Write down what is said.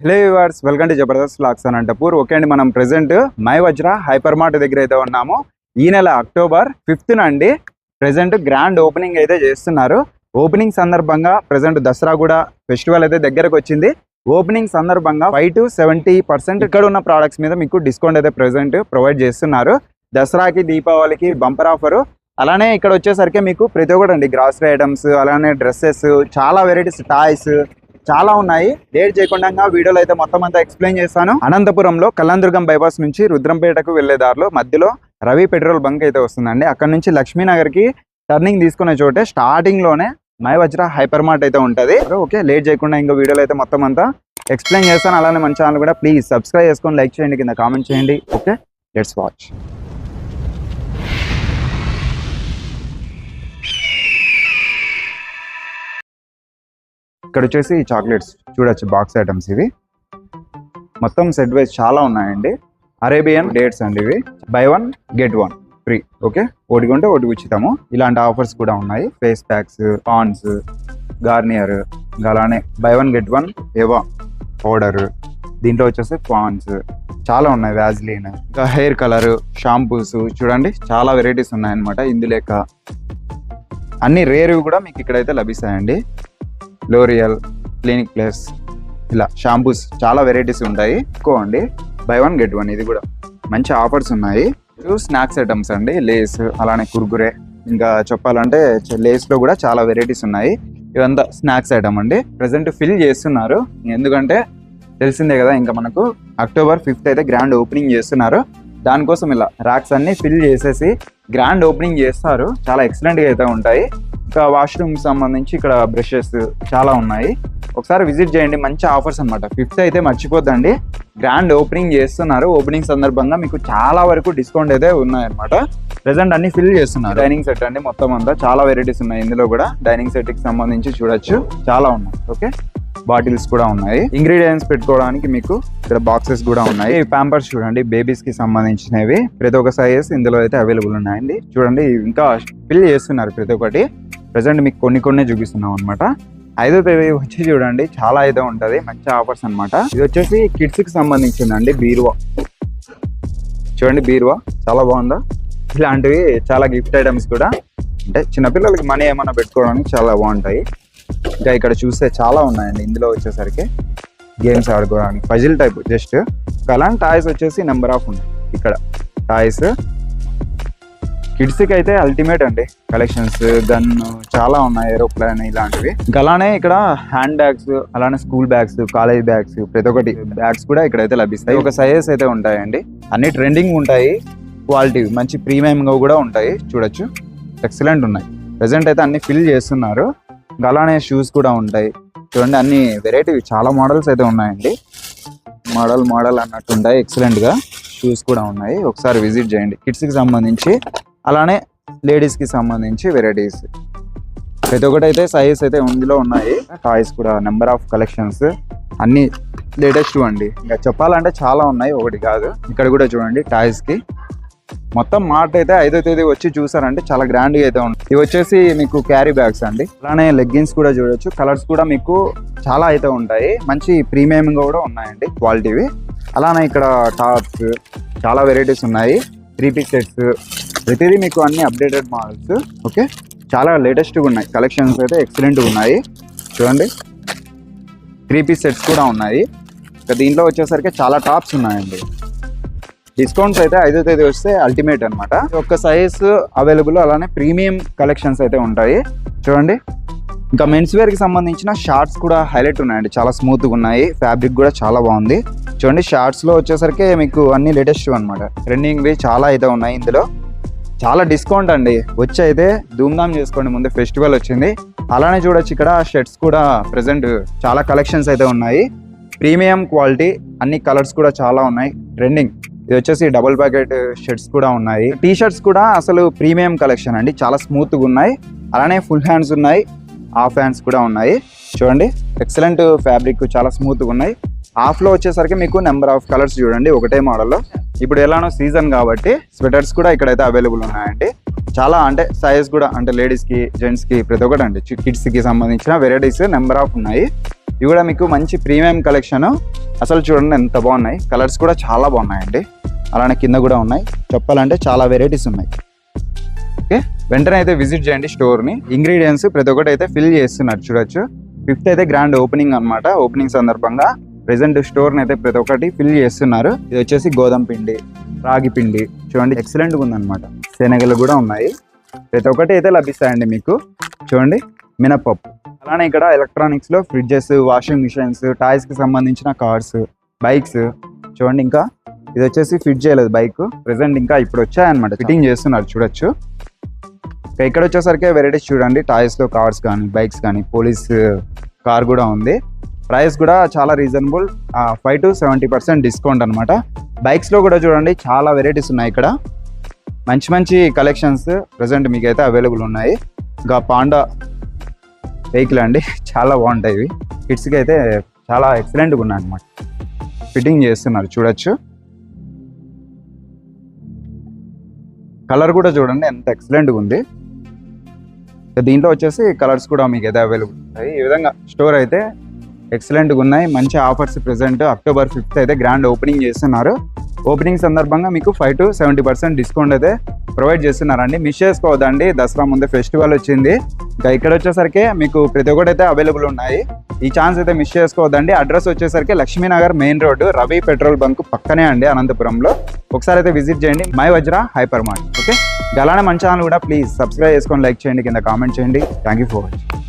Hello viewers welcome to Jabardasth lakhs Anantapur okay అండి మనం present my Vajra hyper mart దగ్గర అయితే ఉన్నాము. ఈ నెల అక్టోబర్ ఫిఫ్త్ అండి ప్రెసెంట్ గ్రాండ్ ఓపెనింగ్ అయితే చేస్తున్నారు. ఓపెనింగ్ సందర్భంగా ప్రెసెంట్ దసరా కూడా ఫెస్టివల్ అయితే దగ్గరకు వచ్చింది. ఓపెనింగ్ సందర్భంగా ఫైవ్ టు సెవెంటీ పర్సెంట్ ఇక్కడ ఉన్న ప్రోడక్ట్స్ మీద మీకు డిస్కౌంట్ అయితే ప్రెసెంట్ ప్రొవైడ్ చేస్తున్నారు. దసరాకి దీపావళికి బంపర్ ఆఫర్ అలానే ఇక్కడ వచ్చేసరికి మీకు ప్రతి ఒక్కటి అండి. గ్రాసరీ ఐటమ్స్ అలానే డ్రెస్సెస్ చాలా వెరైటీస్ టాయ్స్ చాలా ఉన్నాయి. లేట్ చేయకుండా వీడియోలో అయితే మొత్తం అంతా ఎక్స్ప్లెయిన్ చేస్తాను. అనంతపురంలో కల్లందుర్గం బైపాస్ నుంచి రుద్రంపేటకు వెళ్ళే దారిలో మధ్యలో రవి పెట్రోల్ బంక్ అయితే వస్తుందండి. అక్కడ నుంచి లక్ష్మీనగర్కి టర్నింగ్ తీసుకునే చోటే స్టార్టింగ్లోనే మై వజ్ర హైపర్ మార్ట్ అయితే ఉంటది. ఓకే లేట్ చేయకుండా ఇంకా వీడియోలో అయితే మొత్తం అంతా ఎక్స్ప్లెయిన్ చేస్తాను. అలానే మన ఛానల్ కూడా ప్లీజ్ సబ్స్క్రైబ్ చేసుకొని లైక్ చేయండి. కింద కామెంట్ చేయండి. ఓకే లెట్స్ వాచ్ ఇక్కడ వచ్చేసి చాక్లెట్స్ చూడొచ్చు బాక్స్ ఐటమ్స్ ఇవి. మొత్తం సెట్ వైజ్ చాలా ఉన్నాయండి. అరేబియన్ డేట్స్ అండి ఇవి. Buy one get one free okay ఒకటి కొంటే ఒకటి ఉచితము ఇలాంటి ఆఫర్స్ కూడా ఉన్నాయి. ఫేస్ ప్యాక్స్ పాన్స్ గార్నియర్ ఇంకా అలానే buy one get one Eva powder దీంట్లో వచ్చేసి పాన్స్ చాలా ఉన్నాయి వ్యాజ్లీన్ ఇంకా హెయిర్ కలర్ షాంపూస్ చూడండి చాలా వెరైటీస్ ఉన్నాయన్నమాట. ఇందులేక అన్ని రేరువి కూడా మీకు ఇక్కడైతే లభిస్తాయండి. లోరియల్ క్లినిక్ ప్లస్ ఇలా షాంపూస్ చాలా వెరైటీస్ ఉంటాయి. ఎక్కువండి బై వన్ గెట్ వన్ ఇది కూడా. మంచి ఆఫర్స్ ఉన్నాయి. స్నాక్స్ ఐటమ్స్ అండి లేస్ అలానే కుర్కురే ఇంకా చెప్పాలంటే లేస్లో కూడా చాలా వెరైటీస్ ఉన్నాయి. ఇవంతా స్నాక్స్ ఐటమ్ అండి. ప్రజెంట్ ఫిల్ చేస్తున్నారు. ఎందుకంటే తెలిసిందే కదా ఇంకా మనకు అక్టోబర్ ఫిఫ్త్ అయితే గ్రాండ్ ఓపెనింగ్ చేస్తున్నారు. దానికోసం ఇలా ర్యాక్స్ అన్ని ఫిల్ చేసేసి గ్రాండ్ ఓపెనింగ్ చేస్తారు. చాలా ఎక్సలెంట్గా అయితే ఉంటాయి. ఇంకా వాష్రూమ్ సంబంధించి ఇక్కడ బ్రషెస్ చాలా ఉన్నాయి. ఒకసారి విజిట్ చేయండి మంచి ఆఫర్స్ అన్నమాట. ఫిఫ్త్ అయితే మర్చిపోద్దండి. గ్రాండ్ ఓపెనింగ్ చేస్తున్నారు. ఓపెనింగ్ సందర్భంగా మీకు చాలా వరకు డిస్కౌంట్ అయితే ఉన్నాయన్నమాట. ప్రెసెంట్ అన్ని ఫిల్ చేస్తున్నారు. డైనింగ్ సెట్ అండి మొత్తం అంతా. చాలా వెరైటీస్ ఉన్నాయి ఇందులో కూడా. డైనింగ్ సెట్కి సంబంధించి చూడొచ్చు. చాలా ఉన్నాయి ఓకే బాటిల్స్ కూడా ఉన్నాయి. ఇంగ్రీడియంట్స్ పెట్టుకోవడానికి మీకు ఇక్కడ బాక్సెస్ కూడా ఉన్నాయి. ప్యాంపర్స్ చూడండి బేబీస్కి సంబంధించినవి. ప్రతి ఒక్క సైజెస్ ఇందులో అయితే అవైలబుల్ ఉన్నాయండి. చూడండి ఇంకా ఫిల్ చేస్తున్నారు ప్రతి ఒక్కటి. ప్రజెంట్ మీకు కొన్ని కొన్ని చూపిస్తున్నాం అనమాట ఐదో తేదీ వచ్చి చూడండి చాలా అయితే ఉంటది మంచి ఆఫర్స్ అన్నమాట. ఇది వచ్చేసి కిడ్స్కి సంబంధించిందండి బీరువా. చూడండి బీరువా చాలా బాగుందా? ఇలాంటివి చాలా గిఫ్ట్ ఐటమ్స్ కూడా. అంటే చిన్నపిల్లలకి మనీ ఏమైనా పెట్టుకోవడానికి చాలా బాగుంటాయి. ఇంకా ఇక్కడ చూస్తే చాలా ఉన్నాయండి ఇందులో వచ్చేసరికి. గేమ్స్ ఆడుకోవడానికి పజిల్ టైప్ జస్ట్. అలాంటి టాయ్స్ వచ్చేసి నెంబర్ ఆఫ్ ఉన్నాయి ఇక్కడ. టాయ్స్ కిడ్స్కి అయితే అల్టిమేట్ అండి కలెక్షన్స్ గన్ చాలా ఉన్నాయి ఏరోప్లేన్ ఇలాంటివి. ఇంకా అలానే ఇక్కడ హ్యాండ్ బ్యాగ్స్ అలానే స్కూల్ బ్యాగ్స్ కాలేజ్ బ్యాగ్స్ ప్రతి ఒక్కటి బ్యాగ్స్ కూడా ఇక్కడైతే లభిస్తాయి. ఒక సైజెస్ అయితే ఉంటాయండి. అన్ని ట్రెండింగ్ ఉంటాయి. క్వాలిటీ మంచి ప్రీమియంగా కూడా ఉంటాయి. చూడొచ్చు. ఎక్సలెంట్ ఉన్నాయి. ప్రెసెంట్ అయితే అన్ని ఫిల్ చేస్తున్నారు. అలానే షూస్ కూడా ఉంటాయి. చూడండి అన్ని వెరైటీ చాలా మోడల్స్ అయితే ఉన్నాయండి. మోడల్ మోడల్ అన్నట్టు ఉంటాయి. ఎక్సలెంట్గా షూస్ కూడా ఉన్నాయి. ఒకసారి విజిట్ చేయండి. కిడ్స్కి సంబంధించి అలానే లేడీస్కి సంబంధించి వెరైటీస్. ప్రతి ఒక్కటి అయితే సైజ్ అయితే ఇందులో ఉన్నాయి. టాయ్స్ కూడా నెంబర్ ఆఫ్ కలెక్షన్స్ అన్ని లేటెస్ట్ అండి ఇంకా చెప్పాలంటే చాలా ఉన్నాయి ఒకటి కాదు. ఇక్కడ కూడా చూడండి టాయ్స్కి మొత్తం మార్ట్ అయితే ఐదో తేదీ వచ్చి చూసారంటే చాలా గ్రాండ్గా అయితే ఉంది. ఇవి వచ్చేసి మీకు క్యారీ బ్యాగ్స్ అండి. అలానే లెగ్గిన్స్ కూడా చూడొచ్చు. కలర్స్ కూడా మీకు చాలా అయితే ఉంటాయి. మంచి ప్రీమియం కూడా ఉన్నాయండి క్వాలిటీవి అలానే ఇక్కడ టాప్స్ చాలా వెరైటీస్ ఉన్నాయి. త్రీ పీస్ సెట్స్ ప్రతిదీ మీకు అన్ని అప్డేటెడ్ మోడల్స్ ఓకే? చాలా లేటెస్ట్గా ఉన్నాయి. కలెక్షన్స్ అయితే ఎక్సలెంట్గా ఉన్నాయి. చూడండి. త్రీ పీస్ సెట్స్ కూడా ఉన్నాయి. ఇంకా దీంట్లో వచ్చేసరికి చాలా టాప్స్ ఉన్నాయండి. డిస్కౌంట్స్ అయితే ఐదో తేదీ వస్తే అల్టిమేట్ అనమాట ఒక్క సైజ్ అవైలబుల్ అలానే ప్రీమియం కలెక్షన్స్ అయితే ఉంటాయి. చూడండి. ఇంకా మెన్స్ వేర్కి సంబంధించిన షార్ట్స్ కూడా హైలైట్ ఉన్నాయండి. చాలా స్మూత్గా ఉన్నాయి. ఫ్యాబ్రిక్ కూడా చాలా బాగుంది. చూడండి షార్ట్స్లో వచ్చేసరికి మీకు అన్ని లేటెస్ట్ అనమాట రన్నింగ్వి చాలా అయితే ఉన్నాయి ఇందులో. చాలా డిస్కౌంట్ అండి. వచ్చి అయితే ధూమ్ధామ్ చేసుకోండి. ముందే ఫెస్టివల్ వచ్చింది. అలానే చూడొచ్చు ఇక్కడ షర్ట్స్ కూడా ప్రెసెంట్ చాలా కలెక్షన్స్ అయితే ఉన్నాయి. ప్రీమియం క్వాలిటీ అన్ని కలర్స్ కూడా చాలా ఉన్నాయి. ట్రెండింగ్ ఇది వచ్చేసి డబుల్ ప్యాకెట్ షర్ట్స్ కూడా ఉన్నాయి. టీ షర్ట్స్ కూడా అసలు ప్రీమియం కలెక్షన్ అండి. చాలా స్మూత్గా ఉన్నాయి. అలానే ఫుల్ హ్యాండ్స్ ఉన్నాయి. హాఫ్ హ్యాండ్స్ కూడా ఉన్నాయి. చూడండి. ఎక్సలెంట్ ఫ్యాబ్రిక్ చాలా స్మూత్గా ఉన్నాయి. హాఫ్లో వచ్చేసరికి మీకు నెంబర్ ఆఫ్ కలర్స్ చూడండి ఒకటే మోడల్లో. ఇప్పుడు ఎలానో సీజన్ కాబట్టి స్వెటర్స్ కూడా ఇక్కడైతే అవైలబుల్ ఉన్నాయండి. చాలా అంటే సైజ్ కూడా అంటే లేడీస్కి జెంట్స్కి ప్రతి ఒక్కటి అండి. కిడ్స్కి సంబంధించిన వెరైటీస్ నెంబర్ ఆఫ్ ఉన్నాయి. ఇవి కూడా మీకు మంచి ప్రీమియం కలెక్షన్ అసలు చూడండి ఎంత బాగున్నాయి. కలర్స్ కూడా చాలా బాగున్నాయండి. అలానే కింద కూడా ఉన్నాయి. చెప్పాలంటే చాలా వెరైటీస్ ఉన్నాయి. ఓకే? వెంటనే అయితే విజిట్ చేయండి స్టోర్ని ఇంగ్రీడియంట్స్ ప్రతి ఒక్కటి అయితే ఫిల్ చేస్తున్నారు చూడొచ్చు. ఫిఫ్త్ అయితే గ్రాండ్ ఓపెనింగ్ అన్నమాట. ఓపెనింగ్ సందర్భంగా ప్రెసెంట్ స్టోర్ని అయితే ప్రతి ఒక్కటి ఫిల్ చేస్తున్నారు. ఇది వచ్చేసి గోధుమ పిండి రాగి పిండి. చూడండి ఎక్సలెంట్గా ఉందన్నమాట. శనగలు కూడా ఉన్నాయి. ప్రతి ఒక్కటి అయితే లభిస్తాయండి మీకు. చూడండి మినపప్పు. అలానే ఇక్కడ ఎలక్ట్రానిక్స్లో ఫ్రిడ్జెస్ వాషింగ్ మిషన్స్ టాయ్స్కి సంబంధించిన కార్స్ బైక్స్ చూడండి ఇంకా ఇది వచ్చేసి ఫిట్ చేయలేదు బైక్ ప్రెసెంట్ ఇంకా ఇప్పుడు వచ్చాయన్నమాట. ఫిట్టింగ్ చేస్తున్నారు చూడొచ్చు. ఇక్కడ వచ్చేసరికి వెరైటీస్ చూడండి టాయ్స్లో కార్స్ కానీ బైక్స్ కానీ పోలీస్ కార్ కూడా ఉంది. ప్రైస్ కూడా చాలా reasonable five to seventy percent discount అనమాట బైక్స్లో కూడా చూడండి చాలా వెరైటీస్ ఉన్నాయి ఇక్కడ. మంచి మంచి కలెక్షన్స్ ప్రజెంట్ మీకైతే అవైలబుల్ ఉన్నాయి. ఇంకా పాండా వెహికల్ అండి చాలా బాగుంటాయి ఇవి. కిడ్స్కి అయితే చాలా ఎక్సలెంట్గా ఉన్నాయి అనమాట ఫిట్టింగ్ చేస్తున్నారు చూడొచ్చు. కలర్ కూడా చూడండి ఎంత ఎక్సలెంట్గా ఉంది. దీంట్లో వచ్చేసి కలర్స్ కూడా మీకు అయితే అవైలబుల్ ఉంటాయి. ఈ విధంగా స్టోర్ అయితే ఎక్సలెంట్గా ఉన్నాయి. మంచి ఆఫర్స్ ప్రెసెంట్ అక్టోబర్ ఫిఫ్త్ అయితే గ్రాండ్ ఓపెనింగ్ చేస్తున్నారు. ఓపెనింగ్ సందర్భంగా మీకు five to seventy percent discount అయితే ప్రొవైడ్ చేస్తున్నారండి. మిస్ చేసుకోవద్దండి దసరా ముందే ఫెస్టివల్ వచ్చింది. ఇంకా ఇక్కడ వచ్చేసరికి మీకు ప్రతి ఒక్కటి అయితే అవైలబుల్ ఉన్నాయి. ఈ ఛాన్స్ అయితే మిస్ చేసుకోవద్దండి. అడ్రస్ వచ్చేసరికి Lakshminagar main road Ravi petrol bunk పక్కనే అండి అనంతపురంలో. ఒకసారి అయితే విజిట్ చేయండి. My Vajra hyper mart. Okay అలానే మన ఛానల్ కూడా ప్లీజ్ సబ్స్క్రైబ్ చేసుకొని లైక్ చేయండి. కింద కామెంట్ చేయండి. Thank you for watching